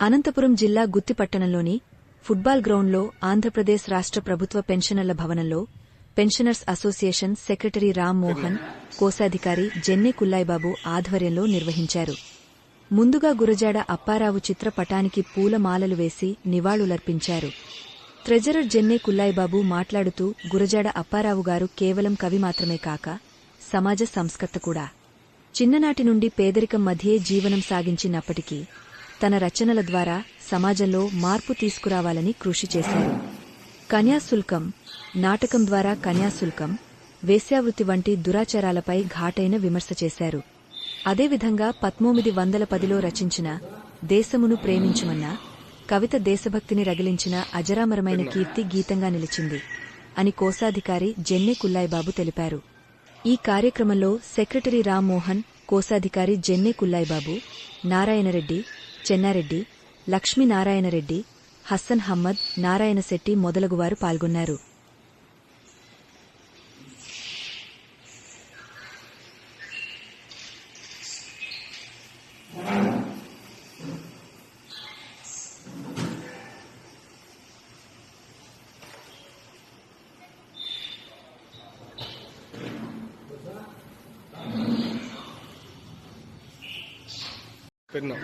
అనంతపురం జిల్లా గుత్తిపట్టణంలోని ఫుట్బాల్ గ్రౌండ్లో ఆంధ్రప్రదేశ్ రాష్ట్ర ప్రభుత్వ పెన్షనర్ల భవనంలో pensioners association secretary Ram Mohan కోశాధికారి జెన్నె కుల్లాయిబాబు ఆధ్వర్యంలో నిర్వహించారు. ముందుగా గురజాడ అప్పారావు చిత్రపటానికి పూలమాలలు వేసి నివాళులర్పించారు. ట్రెజరర్ జెన్నె కుల్లాయిబాబు మాట్లాడుతూ గురజాడ అప్పారావు గారు కేవలం కవి మాత్రమే కాక సమాజ సంస్కర్త కూడా. చిన్ననాటి నుండి పేదరికం మధ్యే జీవనం సాగించినప్పటికీ తన రచనల ద్వారా సమాజంలో మార్పు తీసుకురావాలని కృషి చేశారు. కన్యాశుల్కం నాటకం ద్వారా కన్యాశుల్కం వేశ్యావృత్తి వంటి దురాచారాలపై ఘాటైన విమర్శ చేశారు. అదేవిధంగా పద్మూమిది వందల పదిలో రచించిన దేశమును ప్రేమించుమన్న కవిత దేశభక్తిని రగిలించిన అజరామరమైన కీర్తి గీతంగా నిలిచింది అని కోశాధికారి జెన్నె కుల్లాయిబాబు తెలిపారు. ఈ కార్యక్రమంలో సెక్రటరీ రామ్మోహన్ కోశాధికారి జెన్నె కుల్లాయిబాబు నారాయణరెడ్డి చెన్నారెడ్డి లక్ష్మీనారాయణరెడ్డి హస్సన్ హమ్మద్ నారాయణశెట్టి మొదలగువారు పాల్గొన్నారు. పెన్ను.